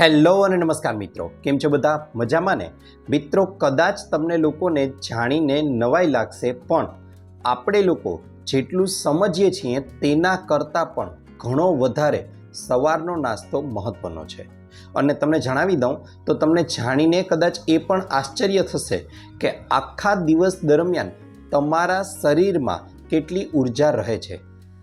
Hello અને નમસ્કાર મિત્રો. કેમ છો બધા? મજામાં ને? મિત્રો, કદાચ તમને લોકોને જાણીને નવાઈ લાગશે, પણ આપણે લોકો જેટલું સમજીએ છીએ તેના કરતાં પણ ઘણો વધારે સવારનો નાસ્તો મહત્ત્વનો છે. અને તમને જણાવી દઉં, તો તમને જાણીને કદાચ એ પણ આશ્ચર્ય થશે કે આખા દિવસ દરમિયાન તમારા શરીરમાં કેટલી ઊર્જા રહે છે.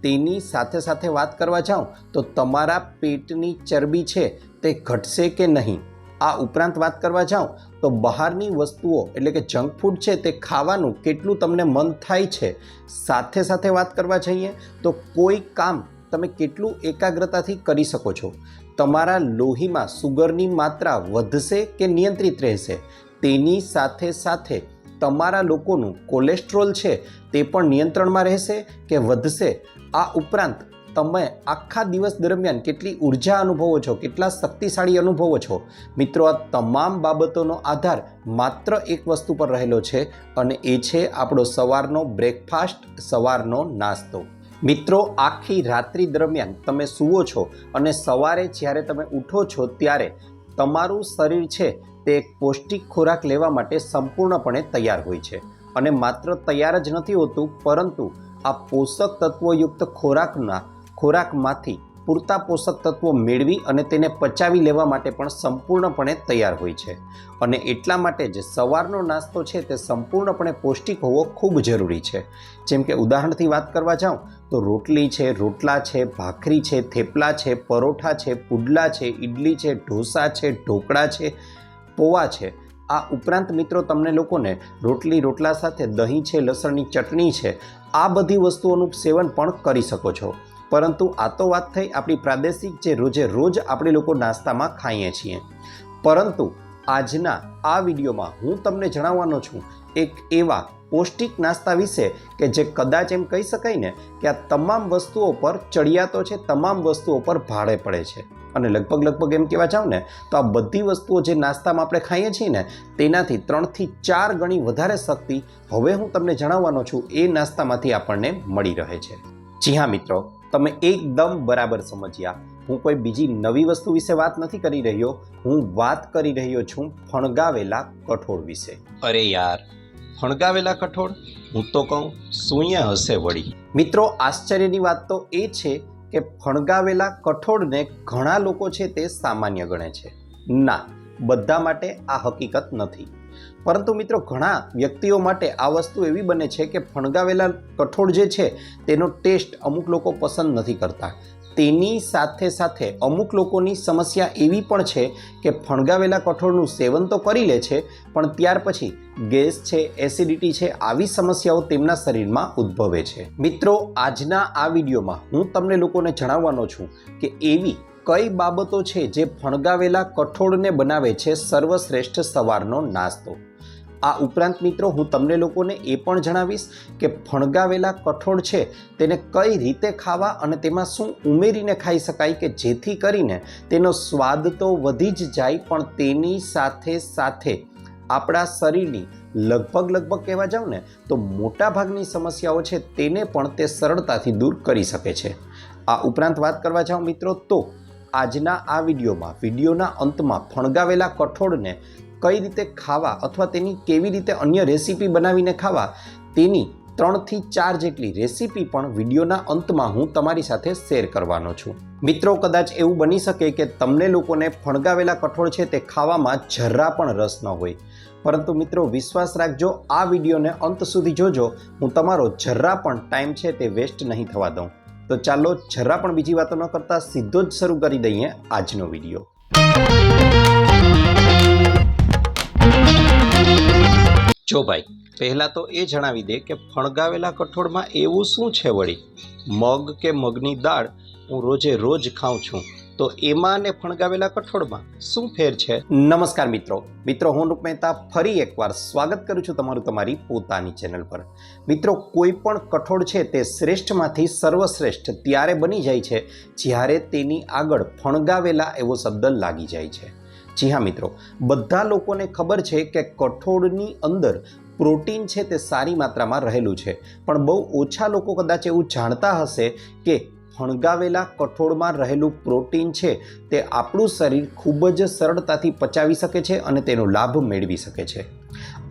તેની સાથે સાથે વાત કરવા જાઉં, તો તમારા પેટની ચરબી છે તે ઘટશે કે નહીં? આ ઉપરાંત વાત કરવા જાઉં, તો બહારની વસ્તુઓ, એટલે કે જંક ફૂડ છે તે ખાવાનું કેટલું તમને મન થાય છે, સાથે સાથે વાત કરવા જઈએ, તો કોઈ કામ તમે કેટલું એકાગ્રતાથી કરી શકો છો? તમારા લોહીમાં સુગરની માત્રા વધશે કે નિયંત્રિત રહેશે? તેની સાથે સાથે તમારા લોકોનું કોલેસ્ટ્રોલ છે તે પણ નિયંત્રણમાં રહેશે કે વધશે? આ ઉપરાંત તમે આખા દિવસ દરમિયાન કેટલી ઊર્જા અનુભવો છો, કેટલા શક્તિશાળી અનુભવો છો? મિત્રો, આ તમામ બાબતોનો આધાર માત્ર એક વસ્તુ પર રહેલો છે અને એ છે આપણો સવારનો બ્રેકફાસ્ટ, સવારનો નાસ્તો. મિત્રો, આખી રાત્રિ દરમિયાન તમે સૂવો છો અને સવારે જ્યારે તમે ઉઠો છો ત્યારે તમારું શરીર છે તે એક પૌષ્ટિક ખોરાક લેવા માટે સંપૂર્ણપણે તૈયાર હોય છે. અને માત્ર તૈયાર જ નથી હોતું, પરંતુ આ પોષક તત્વોયુક્ત ખોરાકના ખોરાકમાંથી પૂરતા પોષક તત્વો મેળવી અને તેને પચાવી લેવા માટે પણ સંપૂર્ણપણે તૈયાર હોય છે. અને એટલા માટે જ સવારનો નાસ્તો છે તે સંપૂર્ણપણે પૌષ્ટિક હોવો ખૂબ જરૂરી છે. જેમ કે ઉદાહરણથી વાત કરવા જાઉં, તો રોટલી છે, રોટલા છે, ભાખરી છે, થેપલા છે, પરોઠા છે, પુડલા છે ઇડલી છે, ઢોસા છે, ઢોકળા છે, પોવા છે. આ ઉપરાંત મિત્રો તમને લોકોને રોટલી, રોટલા સાથે દહીં છે, લસણની ચટણી છે, આ બધી વસ્તુઓનું સેવન પણ કરી શકો છો. પરંતુ આ તો વાત થઈ આપણી પ્રાદેશિક જે રોજે રોજ આપણે લોકો નાસ્તામાં ખાઈએ છીએ. પરંતુ આજના આ વિડીયોમાં હું તમને જણાવવાનો છું એક એવા પૌષ્ટિક નાસ્તા વિશે કે જે કદાચ એમ કહી શકાય ને કે આ તમામ વસ્તુઓ પર ચડિયાતો છે, તમામ વસ્તુઓ પર ભાડે પડે છે. અને લગભગ લગભગ એમ કહેવા જાવ ને તો આ બધી વસ્તુઓ જે નાસ્તામાં આપણે ખાઈએ છીએ ને તેનાથી ત્રણથી ચાર ગણી વધારે શક્તિ હવે હું તમને જણાવવાનો છું એ નાસ્તામાંથી આપણને મળી રહે છે. જી હા મિત્રો તમે એકદમ બરાબર સમજ્યા. હું કોઈ બીજી નવી વસ્તુ વિશે વાત નથી કરી રહ્યો. હું વાત કરી રહ્યો છું ફણગાવેલા કઠોળ વિશે. અરે યાર ફણગાવેલા કઠોળ? હું તો કહું શૂન્ય હશે વળી. મિત્રો આશ્ચર્યની વાત તો એ છે કે ફણગાવેલા કઠોળને ઘણા લોકો છે તે સામાન્ય ગણે છે. ના બધા માટે આ હકીકત નથી. પરંતુ મિત્રો ઘણા વ્યક્તિઓ માટે આ વસ્તુ એવી બને છે કે ફણગાવેલા કઠોળ જે છે, તેનો ટેસ્ટ અમુક લોકો પસંદ નથી કરતા. તેની સાથે સાથે અમુક લોકોની સમસ્યા એવી પણ છે કે ફણગાવેલા કઠોળનું સેવન તો કરી લે છે, પણ ત્યાર પછી ગેસ છે, એસિડિટી છે, આવી સમસ્યાઓ તેમના શરીરમાં ઉદ્ભવે છે. મિત્રો, આજના આ વિડીયોમાં હું તમને લોકોને જણાવવાનો છું કે એવી કઈ બાબતો છે જે ફણગાવેલા કઠોળને બનાવે છે સર્વશ્રેષ્ઠ સવારનો નાસ્તો? આ ઉપરાંત મિત્રો, હું તમને લોકોને એ પણ જણાવીશ કે ફણગાવેલા કઠોળ છે તેને કઈ રીતે ખાવા અને તેમાં શું ઉમેરીને ખાઈ શકાય કે જેથી કરીને તેનો સ્વાદ તો વધી જ જાય, પણ તેની સાથે સાથે આપણા શરીરની લગભગ લગભગ કહેવા જાવ ને, તો મોટાભાગની સમસ્યાઓ છે તેને પણ તે સરળતાથી દૂર કરી શકે છે. આ ઉપરાંત વાત કરવા જાઉં મિત્રો, તો આજના આ વિડીયોમાં, વિડીયોના અંતમાં ફણગાવેલા કઠોળને કઈ રીતે ખાવા અથવા તેની કેવી રીતે અન્ય રેસીપી બનાવીને ખાવા, તેની ત્રણથી ચાર જેટલી રેસીપી પણ વિડીયોના અંતમાં હું તમારી સાથે શેર કરવાનો છું. મિત્રો, કદાચ એવું બની શકે કે તમને લોકોને ફણગાવેલા કઠોળ છે તે ખાવામાં જરા પણ રસ ન હોય. પરંતુ મિત્રો, વિશ્વાસ રાખજો, આ વિડીયોને અંત સુધી જોજો. હું તમારો જરા પણ ટાઈમ છે તે વેસ્ટ નહીં થવા દઉં. તો ચાલો જરા પણ બીજી વાતો ન કરતા સીધો જ શરૂ કરી દઈએ આજનો વીડિયો. જો ભાઈ, પહેલાં તો એ જણાવી દે કે ફણગાવેલા કઠોળમાં એવું શું છે વળી? મગ કે મગની દાળ હું રોજે રોજ ખાઉં છું. તો એમાં ને ફણગાવેલા કઠોળમાં શું ફેર છે? નમસ્કાર મિત્રો. મિત્રો, હું રૂપ મહેતા ફરી એકવાર સ્વાગત કરું છું તમારું તમારી પોતાની ચેનલ પર. મિત્રો, કોઈ પણ કઠોળ છે તે શ્રેષ્ઠમાંથી સર્વશ્રેષ્ઠ ત્યારે બની જાય છે જ્યારે તેની આગળ ફણગાવેલા એવો શબ્દ લાગી જાય છે. જી હા મિત્રો, બધા લોકોને ખબર છે કે કઠોળની અંદર પ્રોટીન છે તે સારી માત્રામાં રહેલું છે. પણ બહુ ઓછા લોકો કદાચ એવું જાણતા હશે કે ફણગાવેલા કઠોળમાં રહેલું પ્રોટીન છે તે આપણું શરીર ખૂબ જ સરળતાથી પચાવી શકે છે અને તેનો લાભ મેળવી શકે છે.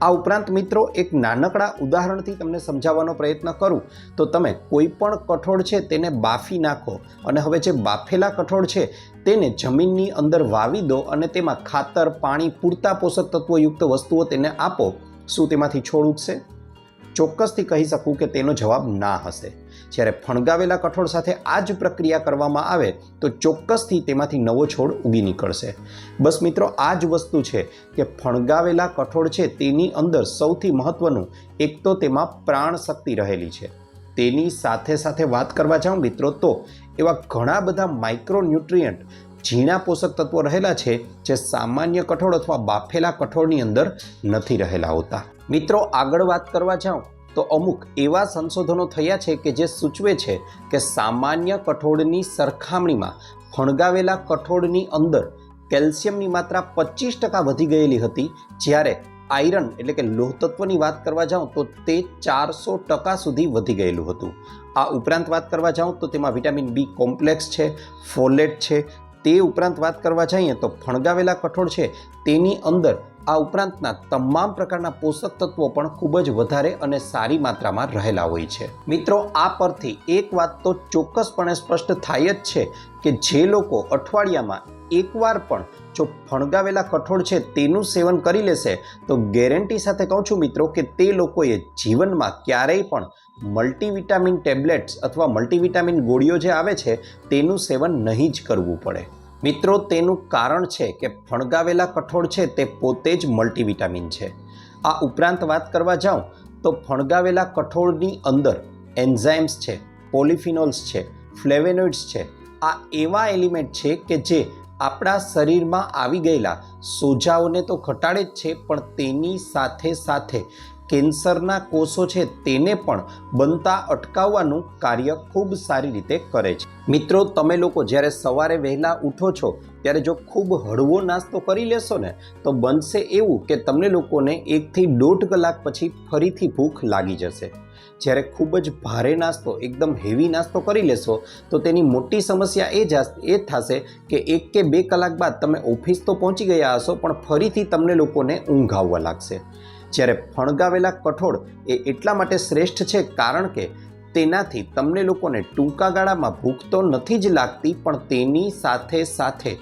આ ઉપરાંત મિત્રો, એક નાનકડા ઉદાહરણથી તમને સમજાવવાનો પ્રયત્ન કરું. તો તમે કોઈ પણ કઠોળ છે તેને બાફી નાખો અને હવે જે બાફેલા કઠોળ છે તેને જમીનની અંદર વાવી દો અને તેમાં ખાતર, પાણી, પૂરતા પોષક તત્વોયુક્ત વસ્તુઓ તેને આપો. શું તેમાંથી છોડ ઉગશે? ચોક્કસથી કહી શકું કે તેનો જવાબ ના હશે. જ્યારે ફણગાવેલા કઠોળ સાથે આ જ પ્રક્રિયા કરવામાં આવે, તો ચોક્કસથી તેમાંથી નવો છોડ ઉગી નીકળશે. બસ મિત્રો, આ જ વસ્તુ છે કે ફણગાવેલા કઠોળ છે તેની અંદર સૌથી મહત્ત્વનું એક તો તેમાં પ્રાણ શક્તિ રહેલી છે. તેની સાથે સાથે વાત કરવા જાઉં મિત્રો, તો એવા ઘણા બધા માઇક્રોન્યુટ્રિયન્ટ ઝીણા પોષક તત્વો રહેલા છે જે સામાન્ય કઠોળ અથવા બાફેલા કઠોળની અંદર નથી રહેલા હોતા. મિત્રો, આગળ વાત કરવા જાઉં તો અમુક એવા સંશોધનો થયા છે કે જે સૂચવે છે કે સામાન્ય કઠોળની સરખામણીમાં ફણગાવેલા કઠોળની અંદર કેલ્શિયમની માત્રા પચીસ ટકા વધી ગયેલી હતી. જ્યારે આયરન એટલે કે લોહતત્વની વાત કરવા જાઉં તો તે ચારસો ટકા સુધી વધી ગયેલું હતું. આ ઉપરાંત વાત કરવા જાઉં તો તેમાં વિટામિન બી કોમ્પ્લેક્સ છે, ફોલેટ છે તે ઉપરાંત વાત કરવા જઈએ તો ફણગાવેલા કઠોળ છે, તેની અંદર આ ઉપરાંતના તમામ પ્રકારના પોષક તત્વો પણ ખૂબ જ વધારે અને સારી માત્રામાં રહેલા હોય છે. મિત્રો, આ પરથી એક વાત તો ચોક્કસપણે સ્પષ્ટ થાય જ છે કે જે લોકો અઠવાડિયામાં એકવાર પણ જો ફણગાવેલા કઠોળ છે તેનું સેવન કરી લેશે, તો ગેરંટી સાથે કહું છું મિત્રો કે તે લોકોએ જીવનમાં ક્યારેય પણ મલ્ટીવિટામિન ટેબ્લેટ્સ અથવા મલ્ટીવિટામિન ગોળીઓ જે આવે છે, તેનું સેવન નહીં જ કરવું પડે. મિત્રો, તેનું કારણ છે કે ફણગાવેલા કઠોળ છે, તે પોતે જ મલ્ટીવિટામિન છે. આ ઉપરાંત વાત કરવા જાઉં, તો ફણગાવેલા કઠોળની અંદર એન્ઝાઇમ્સ છે, પોલિફિનોલ્સ છે, ફ્લેવેનોઇડ્સ છે. આ એવા એલિમેન્ટ છે કે જે આપણા શરીરમાં આવી ગયેલા સોજાઓને તો ઘટાડે જ છે, પણ તેની સાથે સાથે કેન્સરના કોષો છે તેને પણ બનતા અટકાવવાનું કાર્ય ખૂબ સારી રીતે કરે છે. મિત્રો, તમે લોકો જ્યારે સવારે વહેલા ઉઠો છો, ત્યારે જો ખૂબ હળવો નાસ્તો કરી લેશો ને, તો બનશે એવું કે તમને લોકોને એકથી દોઢ કલાક પછી ફરીથી ભૂખ લાગી જશે. જ્યારે ખૂબ જ ભારે નાસ્તો, એકદમ હેવી નાસ્તો કરી લેશો, તો તેની મોટી સમસ્યા એ એ થશે કે એક કે બે કલાક બાદ તમે ઓફિસ તો પહોંચી ગયા હશો, પણ ફરીથી તમને લોકોને ઊંઘ આવવા લાગશે. જ્યારે ફણગાવેલા કઠોળ એ એટલા માટે શ્રેષ્ઠ છે કારણ કે તેનાથી તમને લોકોને ટૂંકા ગાળામાં ભૂખ તો નથી જ લાગતી, પણ તેની સાથે સાથે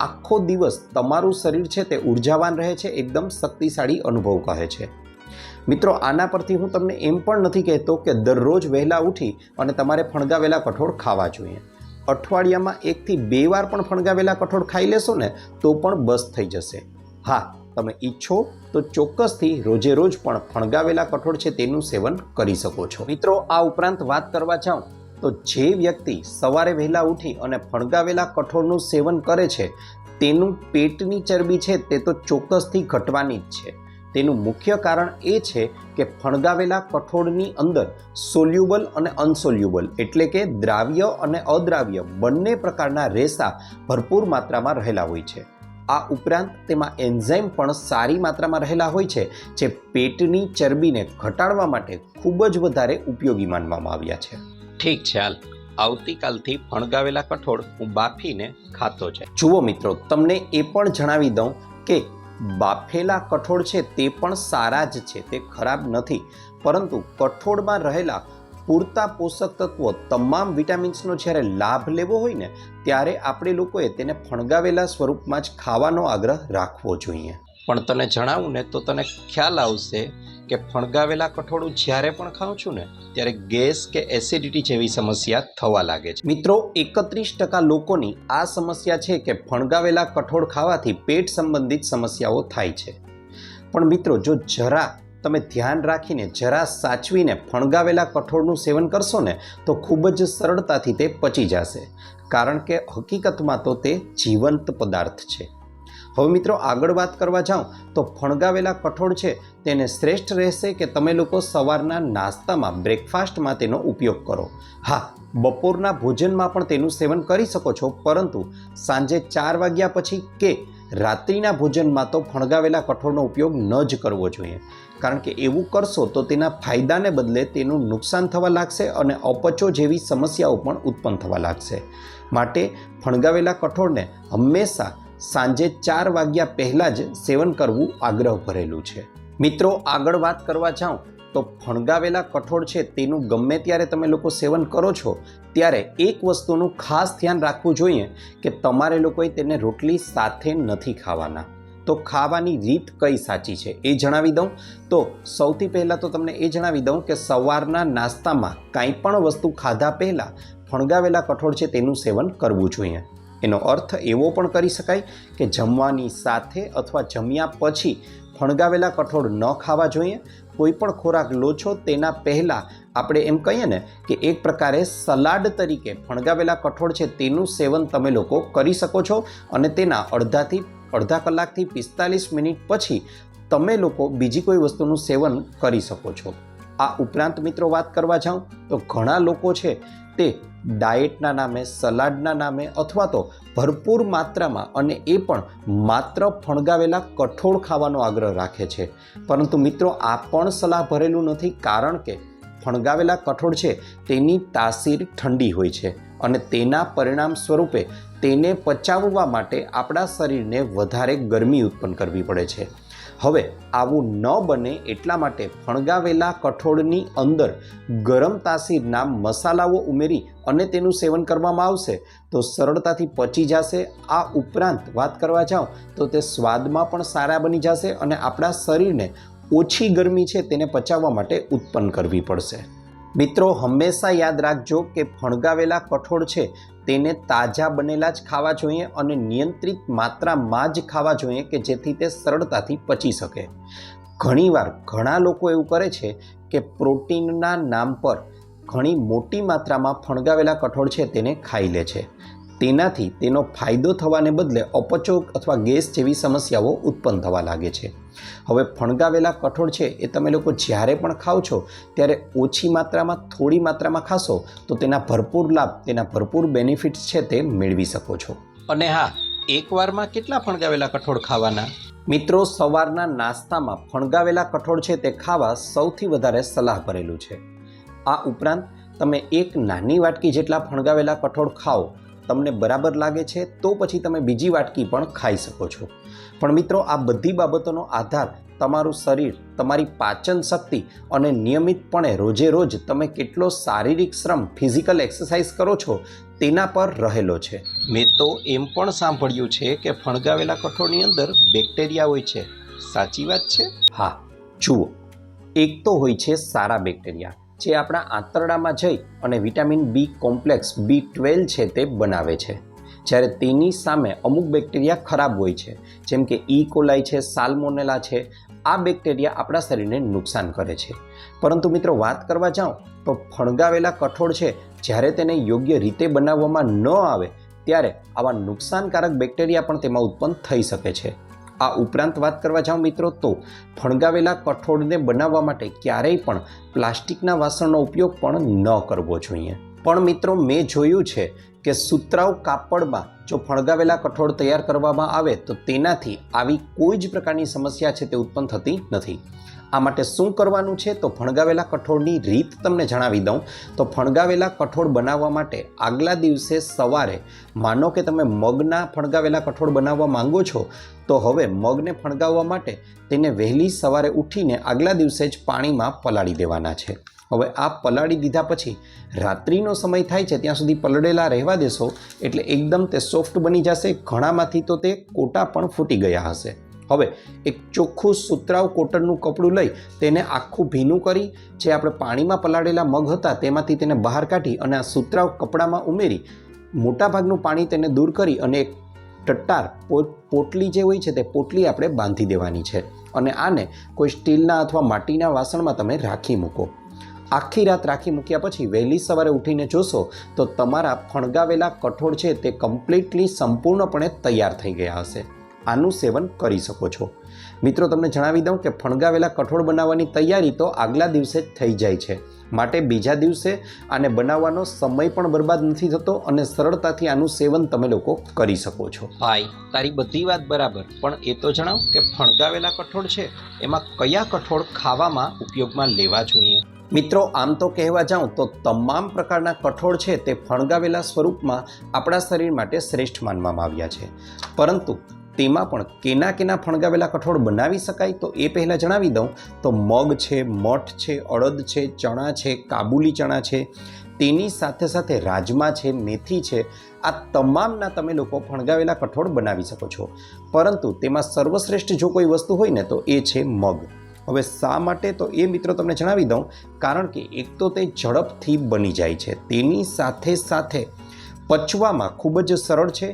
આખો દિવસ તમારું શરીર છે તે ઉર્જાવાન રહે છે, એકદમ શક્તિશાળી અનુભવ કહે છે. મિત્રો, આના પરથી હું તમને એમ પણ નથી કહેતો કે દરરોજ વહેલા ઉઠી અને તમારે ફણગાવેલા કઠોળ ખાવા જોઈએ. અઠવાડિયામાં એકથી બે વાર પણ ફણગાવેલા કઠોળ ખાઈ લેશો ને, તો પણ બસ થઈ જશે. હા તમે ઈચ્છો તો ચોક્કસથી રોજે રોજ પણ ફણગાવેલા કઠોળ છે તેનું સેવન કરી શકો છો. મિત્રો, આ ઉપરાંત વાત કરવા જાઉં તો જે વ્યક્તિ સવારે વહેલા ઉઠી અને ફણગાવેલા કઠોળનું સેવન કરે છે, તેનું પેટની ચરબી છે તે તો ચોક્કસથી ઘટવાની જ છે. તેનું મુખ્ય કારણ એ છે કે ફણગાવેલા કઠોળની અંદર સોલ્યુબલ અને અનસોલ્યુબલ એટલે કે દ્રાવ્ય અને અદ્રાવ્ય બંને પ્રકારના રેસા ભરપૂર માત્રામાં રહેલા હોય છે. આ ઉપરાંત તેમાં એન્ઝાઇમ પણ સારી માત્રામાં રહેલા હોય છે જે પેટની ચરબીને ઘટાડવા માટે ખૂબ જ વધારે ઉપયોગી માનવામાં આવ્યા છે. ઠીક છે હાલ. આવતીકાલથી ફણગાવેલા કઠોળ હું બાફીને ખાતો છે જુઓ મિત્રો તમને એ પણ જણાવી દઉં કે બાફેલા કઠોળ છે તે પણ સારા જ છે તે ખરાબ નથી. પરંતુ કઠોળમાં રહેલા પૂરતા પોષક તત્વો તમામ વિટામિન્સનો જ્યારે લાભ લેવો હોય ને, ત્યારે આપણે લોકોએ તેને ફણગાવેલા સ્વરૂપમાં જ ખાવાનો આગ્રહ રાખવો જોઈએ. પણ તને જણાવું ને, તો તને ખ્યાલ આવશે કે ફણગાવેલા કઠોળું જ્યારે પણ ખાઉં છું ને, ત્યારે ગેસ કે એસિડિટી જેવી સમસ્યા થવા લાગે છે. મિત્રો, એકત્રીસ ટકા લોકોની આ સમસ્યા છે કે ફણગાવેલા કઠોળ ખાવાથી પેટ સંબંધિત સમસ્યાઓ થાય છે. પણ મિત્રો, જો જરા તમે ધ્યાન રાખીને, જરા સાચવીને ફણગાવેલા કઠોળનું સેવન કરશો ને, તો ખૂબ જ સરળતાથી તે પચી જશે. કારણ કે હકીકતમાં તો તે જીવંત પદાર્થ છે. હવે મિત્રો, આગળ વાત કરવા જાઉં, તો ફણગાવેલા કઠોળ છે, તેને શ્રેષ્ઠ રહેશે કે તમે લોકો સવારના નાસ્તામાં, બ્રેકફાસ્ટમાં તેનો ઉપયોગ કરો? હા, બપોરના ભોજનમાં પણ તેનું સેવન કરી શકો છો, પરંતુ સાંજે ચાર વાગ્યા પછી કે રાત્રિના ભોજનમાં તો ફણગાવેલા કઠોળનો ઉપયોગ ન જ કરવો જોઈએ. કારણ કે એવું કરશો તો તેના ફાયદાને બદલે તેનું નુકસાન થવા લાગશે અને અપચો જેવી સમસ્યાઓ પણ ઉત્પન્ન થવા લાગશે. માટે ફણગાવેલા કઠોળને હંમેશા સાંજે ચાર વાગ્યા પહેલાં જ સેવન કરવું આગ્રહ ભરેલું છે. મિત્રો, આગળ વાત કરવા જાઉં તો ફણગાવેલા કઠોળ છે તેનું ગમે ત્યારે તમે લોકો સેવન કરો છો, ત્યારે એક વસ્તુનું ખાસ ધ્યાન રાખવું જોઈએ કે તમારે લોકોએ તેને રોટલી સાથે નથી ખાવાના. તો ખાવાની રીત કઈ સાચી છે એ જણાવી દઉં? તો સૌથી પહેલાં તો તમને એ જણાવી દઉં કે સવારના નાસ્તામાં કાંઈ પણ વસ્તુ ખાધા પહેલાં ફણગાવેલા કઠોળ છે તેનું સેવન કરવું જોઈએ. એનો અર્થ એવો પણ કરી શકાય કે જમવાની સાથે અથવા જમ્યા પછી ફણગાવેલા કઠોળ ન ખાવા જોઈએ. કોઈ પણ ખોરાક લો છો તેના પહેલાં આપણે એમ કહીએ ને કે એક પ્રકારે સલાડ તરીકે ફણગાવેલા કઠોળ છે તેનું સેવન તમે લોકો કરી શકો છો અને તેના અડધાથી અડધા કલાકથી પિસ્તાલીસ મિનિટ પછી તમે લોકો બીજી કોઈ વસ્તુનું સેવન કરી શકો છો. આ ઉપરાંત મિત્રો વાત કરવા જાઉં તો ઘણા લોકો છે તે ડાયેટના નામે, સલાડના નામે અથવા તો ભરપૂર માત્રામાં અને એ પણ માત્ર ફણગાવેલા કઠોળ ખાવાનો આગ્રહ રાખે છે. પરંતુ મિત્રો આ પણ સલાહ ભરેલું નથી કારણ કે ફણગાવેલા કઠોળ છે તેની તાસીર ઠંડી હોય છે. અને તેના પરિણામ સ્વરૂપે તેને પચાવવા માટે આપણા શરીરને વધારે ગરમી ઉત્પન્ન કરવી પડે છે. હવે આવું ન બને એટલા માટે ફણગાવેલા કઠોળની અંદર ગરમ તાસીરના મસાલાઓ ઉમેરી અને તેનું સેવન કરવામાં આવશે. તો સરળતાથી પચી જશે. આ ઉપરાંત વાત કરવા જાઉં તો તે સ્વાદમાં પણ સારા બની જશે અને આપણા શરીરને ઓછી ગરમી છે તેને પચાવવા માટે ઉત્પન્ન કરવી પડશે. મિત્રો, હંમેશા યાદ રાખજો કે ફણગાવેલા કઠોળ છે, તેને તાજા બનેલા જ ખાવા જોઈએ અને નિયંત્રિત માત્રામાં જ ખાવા જોઈએ કે જેથી તે સરળતાથી પચી શકે. ઘણીવાર ઘણા લોકો એવું કરે છે કે પ્રોટીનના નામ પર ઘણી મોટી માત્રામાં ફણગાવેલા કઠોળ છે તેને ખાઈ લે છે. તેનાથી તેનો ફાયદો થવાને બદલે અપચો અથવા ગેસ જેવી સમસ્યાઓ ઉત્પન્ન થવા લાગે છે. હવે ફણગાવેલા કઠોળ છે એ તમે લોકો જ્યારે પણ ખાઓ છો ત્યારે ઓછી માત્રામાં થોડી માત્રામાં ખાશો તો તેના ભરપૂર લાભ તેના ભરપૂર બેનિફિટ્સ છે તે મેળવી શકો છો. અને હા એકવારમાં કેટલા ફણગાવેલા કઠોળ ખાવાના? મિત્રો સવારના નાસ્તામાં ફણગાવેલા કઠોળ છે તે ખાવા સૌથી વધારે સલાહ કરેલું છે. આ ઉપરાંત તમે એક નાની વાટકી જેટલા ફણગાવેલા કઠોળ ખાઓ તમને બરાબર લાગે છે તો પછી તમે બીજી વાટકી પણ ખાઈ શકો છો. પણ મિત્રો આ બધી બાબતોનો આધાર તમારું શરીર તમારી પાચન શક્તિ અને નિયમિતપણે રોજે રોજ તમે કેટલો શારીરિક શ્રમ ફિઝિકલ એક્સરસાઇઝ કરો છો તેના પર રહેલો છે. મેં તો એમ પણ સાંભળ્યું છે કે ફણગાવેલા કઠોળની અંદર બેક્ટેરિયા હોય છે. સાચી વાત છે? હા જુઓ એક તો હોય છે સારા બેક્ટેરિયા જે આપણા આંતરડામાં જઈ અને vitamin B complex B twelve છે તે બનાવે છે. જ્યારે તેની સામે અમુક બેક્ટેરિયા ખરાબ હોય છે, જેમ કે ઈ કોલાઈ છે સાલ્મોનેલા છે, આ બેક્ટેરિયા આપણા શરીરને નુકસાન કરે છે. પરંતુ મિત્રો વાત કરવા જાઉં, તો ફણગાવેલા કઠોળ છે, જ્યારે તેને યોગ્ય રીતે બનાવવામાં ન આવે, ત્યારે આવા નુકસાનકારક બેક્ટેરિયા પણ તેમાં ઉત્પન્ન થઈ શકે છે. આ ઉપરાંત વાત કરવા જાઉં મિત્રો, તો ફણગાવેલા કઠોળને બનાવવા માટે ક્યારેય પણ પ્લાસ્ટિકના વાસણનો ઉપયોગ પણ ન કરવો જોઈએ. પણ મિત્રો, મેં જોયું છે કે સુતરાઉ કાપડમાં જો ફણગાવેલા કઠોળ તૈયાર કરવામાં આવે તો તેનાથી આવી કોઈ જ પ્રકારની સમસ્યા છે તે ઉત્પન્ન થતી નથી. આ માટે શું કરવાનું છે? તો ફણગાવેલા કઠોળની રીત તમને જણાવી દઉં. તો ફણગાવેલા કઠોળ બનાવવા માટે આગલા દિવસે સવારે માનો કે તમે મગના ફણગાવેલા કઠોળ બનાવવા માંગો છો, તો હવે મગને ફણગાવવા માટે તેને વહેલી સવારે ઉઠીને આગલા દિવસે જ પાણીમાં પલાળી દેવાના છે. હવે આ પલાળી દીધા પછી રાત્રિનો સમય થાય છે, ત્યાં સુધી પલળેલા રહેવા દેશો, એટલે એકદમ તે સોફ્ટ બની જશે, ઘણામાંથી તો તે કોટા પણ ફૂટી ગયા હશે. હવે એક ચોખ્ખું સુતરાઉ કોટનનું કપડું લઈ તેને આખું ભીનું કરી, જે આપણે પાણીમાં પલાળેલા મગ હતા તેમાંથી તેને બહાર કાઢી અને આ સુતરાવ કપડામાં ઉમેરી, મોટાભાગનું પાણી તેને દૂર કરી અને એક ટટ્ટાર પોટલી જે હોય છે તે પોટલી આપણે બાંધી દેવાની છે. અને આને કોઈ સ્ટીલના અથવા માટીના વાસણમાં તમે રાખી મૂકો. આખી રાત રાખી મૂક્યા પછી વહેલી સવારે ઉઠીને જોશો તો તમારા ફણગાવેલા કઠોળ છે તે કમ્પ્લીટલી સંપૂર્ણપણે તૈયાર થઈ ગયા હશે. આનું સેવન કરી શકો છો. મિત્રો, તમને જણાવી દઉં કે ફણગાવેલા કઠોળ બનાવવાની તૈયારી તો આગલા દિવસે જ થઈ જાય છે. માટે બીજા દિવસે આને બનાવવાનો સમય પણ બરબાદ નથી થતો અને સરળતાથી આનું સેવન તમે લોકો કરી શકો છો. ભાઈ, તારી બધી વાત બરાબર, પણ એ તો જણાવ કે ફણગાવેલા કઠોળ છે, એમાં કયા કઠોળ ખાવામાં ઉપયોગમાં લેવા જોઈએ? મિત્રો, આમ તો કહેવા જાઉં તો તમામ પ્રકારના કઠોળ છે તે ફણગાવેલા સ્વરૂપમાં આપણા શરીર માટે શ્રેષ્ઠ માનવામાં આવ્યા છે. પરંતુ તેમાં પણ કેના કેના ફણગાવેલા કઠોળ બનાવી શકાય તો એ પહેલાં જણાવી દઉં. તો મગ છે, મઠ છે, અડદ છે, ચણા છે, કાબુલી ચણા છે, તેની સાથે સાથે રાજમા છે, મેથી છે, આ તમામના તમે લોકો ફણગાવેલા કઠોળ બનાવી શકો છો. પરંતુ તેમાં સર્વશ્રેષ્ઠ જો કોઈ વસ્તુ હોય ને તો એ છે મગ. હવે શા માટે તો એ મિત્રો તમને જણાવી દઉં, કારણ કે એક તો તે ઝડપથી બની જાય છે. તેની સાથે સાથે પચવામાં ખૂબ જ સરળ છે,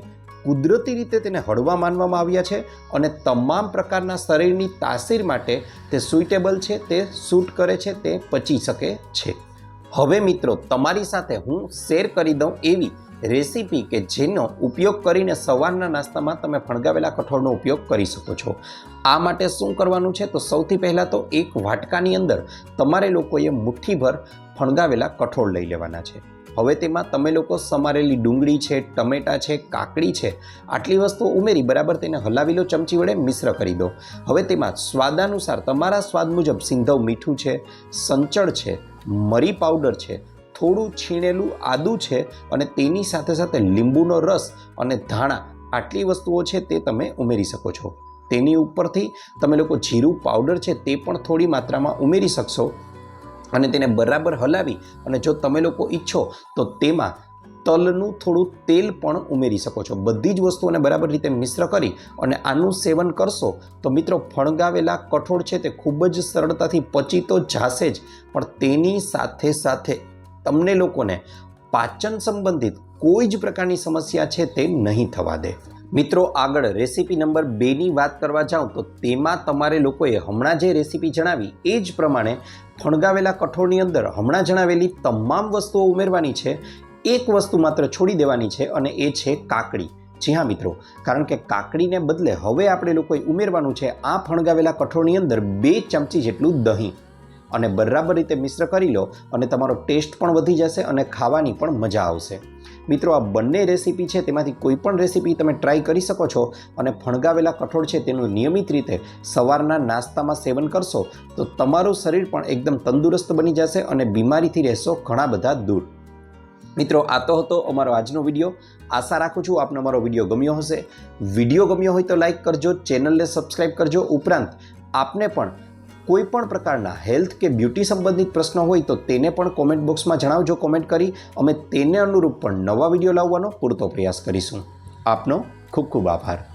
કુદરતી રીતે તેને હળવા માનવામાં આવ્યા છે અને તમામ પ્રકારના શરીરની તાસીર માટે તે સુઇટેબલ છે, તે સૂટ કરે છે, તે પચી શકે છે. હવે મિત્રો, તમારી સાથે હું શેર કરી દઉં એવી રેસીપી કે જેનો ઉપયોગ કરીને સવારના નાસ્તામાં તમે ફણગાવેલા કઠોળનો ઉપયોગ કરી શકો છો. આ માટે શું કરવાનું છે? તો સૌથી પહેલાં તો એક વાટકાની અંદર તમારે લોકોએ મુઠ્ઠીભર ફણગાવેલા કઠોળ લઈ લેવાના છે. હવે તેમાં તમે લોકો સમારેલી ડુંગળી છે, ટમેટાં છે, કાકડી છે, આટલી વસ્તુઓ ઉમેરી બરાબર તેને હલાવી લો, ચમચી વડે મિશ્ર કરી દો. હવે તેમાં સ્વાદાનુસાર તમારા સ્વાદ મુજબ સિંધવ મીઠું છે, સંચળ છે, મરી પાવડર છે થોડું છીણેલું આદું છે અને તેની સાથે સાથે લીંબુનો રસ અને ધાણા, આટલી વસ્તુઓ છે તે તમે ઉમેરી શકો છો. તેની ઉપરથી તમે લોકો જીરું પાવડર છે તે પણ થોડી માત્રામાં ઉમેરી શકશો અને તેને બરાબર હલાવી અને જો તમે લોકો ઈચ્છો તો તેમાં તલનું થોડું તેલ પણ ઉમેરી શકો છો. બધી જ વસ્તુઓને બરાબર રીતે મિશ્ર કરી અને આનું સેવન કરશો તો મિત્રો ફણગાવેલા કઠોળ છે તે ખૂબ જ સરળતાથી પચી તો જાશે જ, પણ તેની સાથે સાથે તમને લોકોને પાચન સંબંધિત કોઈ જ પ્રકારની સમસ્યા છે તે નહીં થવા દે. મિત્રો, આગળ રેસીપી નંબર બેની વાત કરવા જાઉં તો તેમાં તમારે લોકોએ હમણાં જે રેસીપી જણાવી એ જ પ્રમાણે ફણગાવેલા કઠોળની અંદર હમણાં જણાવેલી તમામ વસ્તુઓ ઉમેરવાની છે. એક વસ્તુ માત્ર છોડી દેવાની છે અને એ છે કાકડી. જી હા, મિત્રો. કારણ કે કાકડીને બદલે હવે આપણે લોકોએ ઉમેરવાનું છે આ ફણગાવેલા કઠોળની અંદર બે ચમચી જેટલું દહીં. અને બરાબર રીતે મિશ્ર કરી લો અને તમારો ટેસ્ટ પણ વધી જશે અને ખાવાની પણ મજા આવશે. મિત્રો, આ બંને રેસીપી છે, તેમાંથી કોઈ પણ રેસીપી તમે ટ્રાય કરી શકો છો અને ફણગાવેલા કઠોળ છે, તેનું નિયમિત રીતે સવારના નાસ્તામાં સેવન કરશો, તો તમારું શરીર પણ એકદમ તંદુરસ્ત બની જશે અને બીમારીથી રહેશો ઘણા બધા દૂર. મિત્રો, આ તો હતો અમારો આજનો વીડિયો. આશા રાખું છું આપને અમારો વીડિયો ગમ્યો હશે. વીડિયો ગમ્યો હોય તો લાઇક કરજો, ચેનલને સબસ્ક્રાઈબ કરજો. ઉપરાંત, આપને પણ કોઈ પણ પ્રકારના હેલ્થ કે બ્યુટી સંબંધિત પ્રશ્નો હોય તો તેને પણ કોમેન્ટ બોક્સમાં જણાવજો. કોમેન્ટ કરી અમે તેને અનુરૂપ પણ નવા વીડિયો લાવવાનો પૂરતો પ્રયાસ કરીશું. આપનો ખૂબ ખૂબ આભાર.